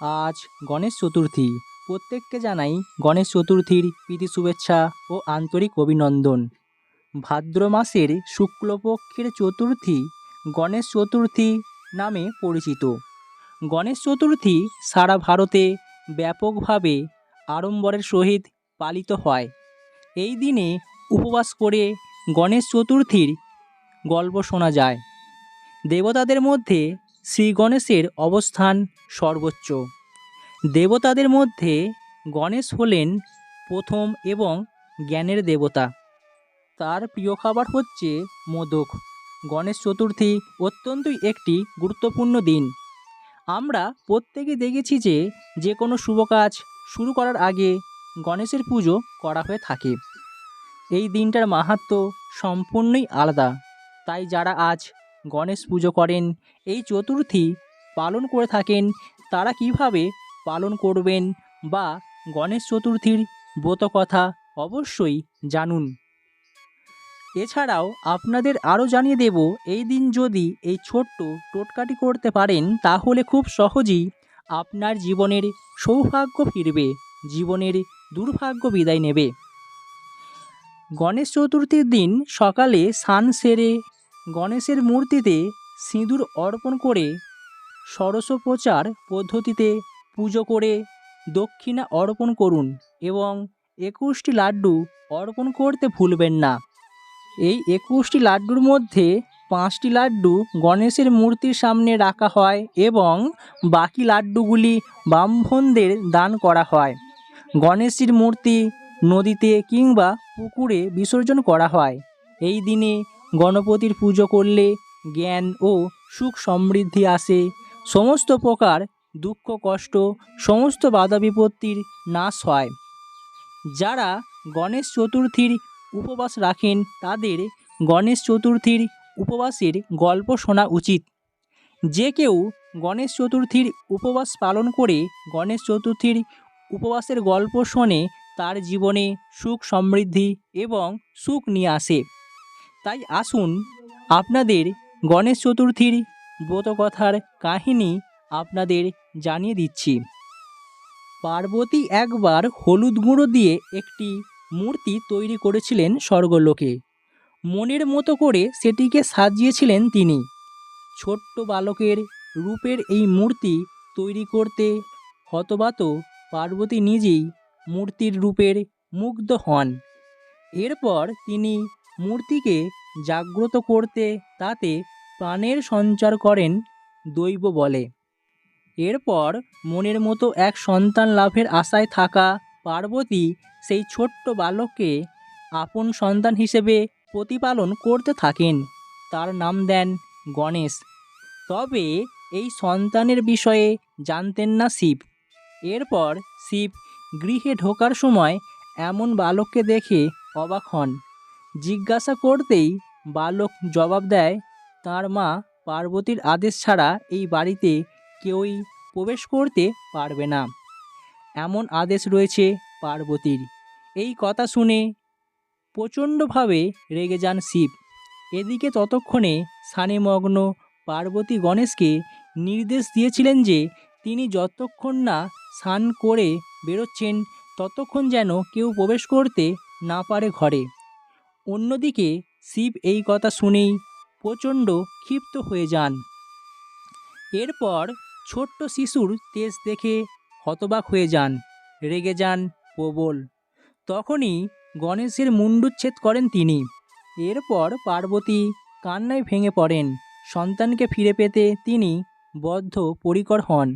আজ গণেশ চতুর্থী। প্রত্যেককে জানাই গণেশ চতুর্থীর প্রীতি শুভেচ্ছা ও আন্তরিক অভিনন্দন। ভাদ্র মাসের শুক্লপক্ষের চতুর্থী গণেশ চতুর্থী নামে পরিচিত। গণেশ চতুর্থী সারা ভারতে ব্যাপকভাবে আড়ম্বরের সহিত পালিত হয়। এই দিনে উপবাস করে গণেশ চতুর্থীর গল্প শোনা যায়। দেবতাদের মধ্যে শ্রী গণেশের অবস্থান সর্বোচ্চ। দেবতাদের মধ্যে গণেশ হলেন প্রথম এবং জ্ঞানের দেবতা। তার প্রিয় খাবার হচ্ছে মোদক। গণেশ চতুর্থী অত্যন্তই একটি গুরুত্বপূর্ণ দিন। আমরা প্রত্যেকে দেখেছি যে যে কোনো শুভ কাজ শুরু করার আগে গণেশের পুজো করা হয়ে থাকে। এই দিনটার মাহাত্ম্য সম্পূর্ণই আলাদা। তাই যারা আজ গণেশ পুজো করেন। এই চতুর্থী পালন করে থাকেন। তারা কীভাবে পালন করবেন বা গণেশ চতুর্থীর ব্রত কথা অবশ্যই জানুন। এছাড়াও আপনাদের আরও জানিয়ে দেব, এই দিন যদি এই ছোট্ট টোটকাটি করতে পারেন, তাহলে খুব সহজেই আপনার জীবনের সৌভাগ্য ফিরবে, জীবনের দুর্ভাগ্য বিদায় নেবে। গণেশ চতুর্থীর দিন সকালে স্নান সেরে গণেশের মূর্তিতে সিঁদুর অর্পণ করে ষোড়শোপচার পদ্ধতিতে পুজো করে দক্ষিণা অর্পণ করুন এবং একুশটি লাড্ডু অর্পণ করতে ভুলবেন না। এই একুশটি লাড্ডুর মধ্যে পাঁচটি লাড্ডু গণেশের মূর্তির সামনে রাখা হয় এবং বাকি লাড্ডুগুলি ব্রাহ্মণদের দান করা হয়। গণেশের মূর্তি নদীতে কিংবা পুকুরে বিসর্জন করা হয়। এই দিনে গণপতির পুজো করলে জ্ঞান ও সুখ সমৃদ্ধি আসে। সমস্ত প্রকার দুঃখ, কষ্ট, সমস্ত বাধা বিপত্তির নাশ হয়। যারা গণেশ চতুর্থীর উপবাস রাখেন, তাদের গণেশ চতুর্থীর উপবাসের গল্প শোনা উচিত। যে কেউ গণেশ চতুর্থীর উপবাস পালন করে, গণেশ চতুর্থীর উপবাসের গল্প শোনে, তার জীবনে সুখ সমৃদ্ধি এবং সুখ নিয়ে আসে। তাই আসুন আপনাদের গণেশ চতুর্থীর ব্রতকথার কাহিনী আপনাদের জানিয়ে দিচ্ছি। পার্বতী একবার হলুদ গুঁড়ো দিয়ে একটি মূর্তি তৈরি করেছিলেন স্বর্গলোকে। মনের মতো করে সেটিকে সাজিয়েছিলেন তিনি। ছোট্ট বালকের রূপের এই মূর্তি তৈরি করতে হতবাত পার্বতী নিজেই মূর্তির রূপের মুগ্ধ হন। এরপর তিনি মূর্তিকে জাগ্রত করতে তাতে প্রাণের সঞ্চার করেন দৈব বলে। এরপর মনের মতো এক সন্তান লাভের আশায় থাকা পার্বতী সেই ছোট্ট বালককে আপন সন্তান হিসেবে প্রতিপালন করতে থাকেন। তার নাম দেন গণেশ। তবে এই সন্তানের বিষয়ে জানতেন না শিব। এরপর শিব গৃহে ঢোকার সময় এমন বালককে দেখে অবাক হন। জিজ্ঞাসা করতেই বালক জবাব দেয়, তার মা পার্বতীর আদেশ ছাড়া এই বাড়িতে কেউই প্রবেশ করতে পারবে না। এমন আদেশ রয়েছে পার্বতীর। এই কথা শুনে প্রচণ্ডভাবে রেগে যান শিব। এদিকে ততক্ষণে স্নানে পার্বতী গণেশকে নির্দেশ দিয়েছিলেন যে তিনি যতক্ষণ না স্নান করে বেরোচ্ছেন, ততক্ষণ যেন কেউ প্রবেশ করতে না পারে ঘরে। অন্যদিকে শিব এই কথা শুনেই প্রচণ্ড ক্ষিপ্ত হয়ে যান। এরপর ছোট্ট শিশুর তেজ দেখে হতবাক হয়ে যান, রেগে যান প্রবল। তখনই গণেশের মুণ্ডুচ্ছেদ করেন তিনি। এরপর পার্বতী কান্নায় ভেঙে পড়েন। সন্তানকে ফিরে পেতে তিনি বদ্ধ পরিকর হন।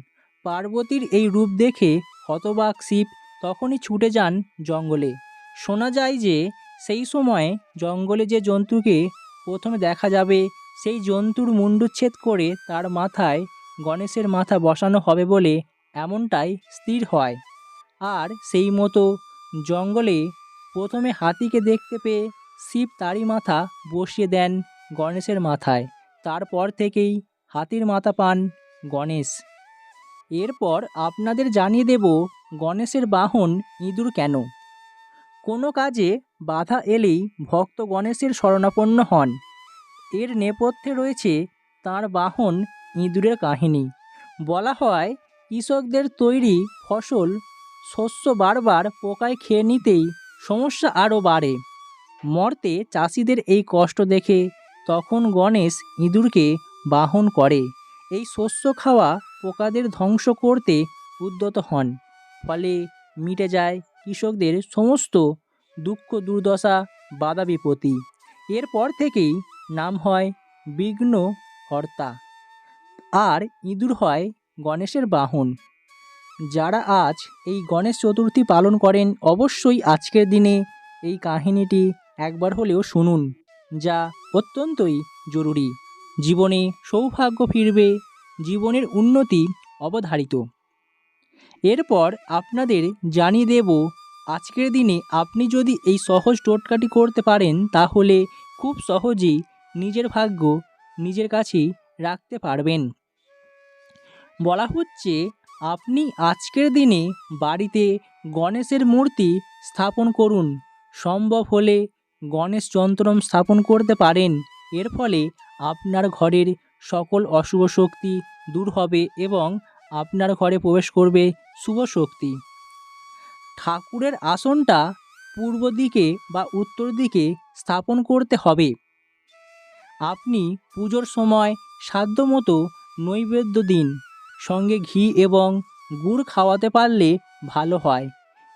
পার্বতীর এই রূপ দেখে হতবাক শিব তখনই ছুটে যান জঙ্গলে। শোনা যায় যে সেই সময় জঙ্গলে যে জন্তুকে প্রথমে দেখা যাবে, সেই জন্তুর মুণ্ডুচ্ছেদ করে তার মাথায় গণেশের মাথা বসানো হবে বলে এমনটাই স্থির হয়। আর সেই মতো জঙ্গলে প্রথমে হাতিকে দেখতে পেয়ে শিব তারই মাথা বসিয়ে দেন গণেশের মাথায়। তারপর থেকেই হাতির মাথা পান গণেশ। এরপর আপনাদের জানিয়ে দেব গণেশের বাহন ইঁদুর কেন। কোনো কাজে বাধা এলেই ভক্ত গণেশের শরণাপন্ন হন। এর নেপথ্যে রয়েছে তার বাহন ইঁদুরের কাহিনী। বলা হয়, কৃষকদের তৈরি ফসল শস্য বারবার পোকায় খেয়ে নিতেই সমস্যা আরও বাড়ে। মর্তে চাষিদের এই কষ্ট দেখে তখন গণেশ ইঁদুরকে বাহন করে। এই শস্য খাওয়া পোকাদের ধ্বংস করতে উদ্যত হন। ফলে মিটে যায় কৃষকদের সমস্ত দুঃখ দুর্দশা, বাধা বিপত্তি। এরপর থেকেই নাম হয় বিঘ্ন হর্তা। আর ইঁদুর হয় গণেশের বাহন। যারা আজ এই গণেশ চতুর্থী পালন করেন, অবশ্যই আজকের দিনে এই কাহিনীটি একবার হলেও শুনুন, যা অত্যন্তই জরুরি। জীবনে সৌভাগ্য ফিরবে, জীবনের উন্নতি অবধারিত। এরপর আপনাদের জানিয়ে দেব, আজকের দিনে আপনি যদি এই সহজ টোটকাটি করতে পারেন, তাহলে খুব সহজেই নিজের ভাগ্য নিজের কাছেই রাখতে পারবেন। বলা হচ্ছে, আপনি আজকের দিনে বাড়িতে গণেশের মূর্তি স্থাপন করুন। সম্ভব হলে গণেশ যন্ত্রম স্থাপন করতে পারেন। এর ফলে আপনার ঘরের সকল অশুভ শক্তি দূর হবে এবং আপনার ঘরে প্রবেশ করবে শুভ শক্তি। ঠাকুরের আসনটা পূর্ব দিকে বা উত্তর দিকে স্থাপন করতে হবে। আপনি পুজোর সময় সাধ্যমতো নৈবেদ্য দিন, সঙ্গে ঘি এবং গুড় খাওয়াতে পারলে ভালো হয়।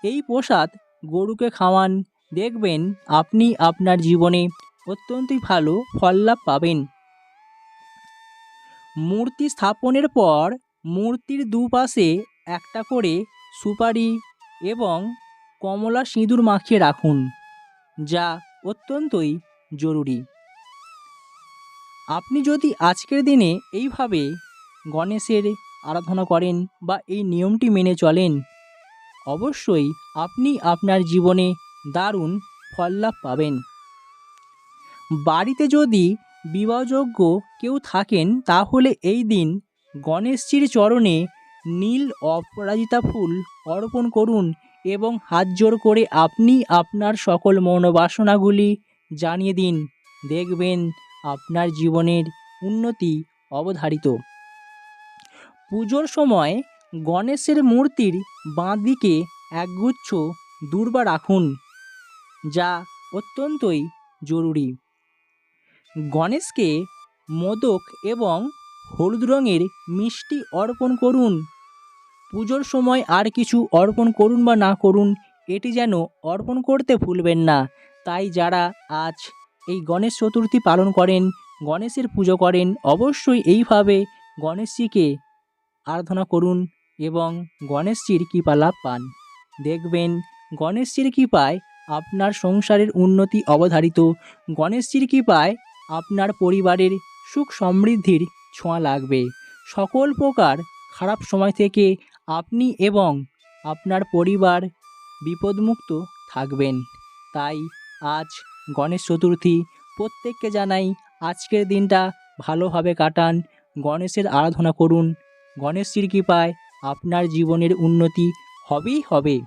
এই প্রসাদ গরুকে খাওয়ান, দেখবেন আপনি আপনার জীবনে অত্যন্তই ভালো ফল লাভ পাবেন। মূর্তি স্থাপনের পর মূর্তির দুপাশে একটা করে সুপারি এবং কমলা সিঁদুর মাখিয়ে রাখুন, যা অত্যন্তই জরুরি। আপনি যদি আজকের দিনে এইভাবে গণেশের আরাধনা করেন বা এই নিয়মটি মেনে চলেন, অবশ্যই আপনি আপনার জীবনে দারুণ ফল লাভ পাবেন। বাড়িতে যদি বিবাহযোগ্য কেউ থাকেন, তাহলে এই দিন গণেশজির চরণে নীল অপরাজিতা ফুল অর্পণ করুন এবং হাত জোর করে আপনি আপনার সকল মনোবাসনাগুলি জানিয়ে দিন। দেখবেন আপনার জীবনের উন্নতি অবধারিত। পুজোর সময় গণেশের মূর্তির বাঁ দিকে একগুচ্ছ দূর্বা রাখুন, যা অত্যন্তই জরুরি। গণেশকে মোদক এবং হলুদ রঙের মিষ্টি অর্পণ করুন। পুজোর সময় আর কিছু অর্পণ করুন বা না করুন, এটি যেন অর্পণ করতে ভুলবেন না। তাই যারা আজ এই গণেশ চতুর্থী পালন করেন, গণেশের পুজো করেন, অবশ্যই এইভাবে গণেশজিকে আরাধনা করুন এবং গণেশজির কৃপা লাভ পান। দেখবেন, গণেশজির কৃপায় আপনার সংসারের উন্নতি অবধারিত। গণেশজির কৃপায় আপনার পরিবারের সুখ সমৃদ্ধির ছোঁয়া লাগবে। সকল প্রকার খারাপ সময় থেকে আপনি এবং আপনার পরিবার বিপদমুক্ত থাকবেন। তাই আজ গণেশ চতুর্থী। প্রত্যেককে জানাই আজকের দিনটা ভালোভাবে কাটান। গণেশের আরাধনা করুন। গণেশজির কৃপায় আপনার জীবনের উন্নতি হবেই হবে।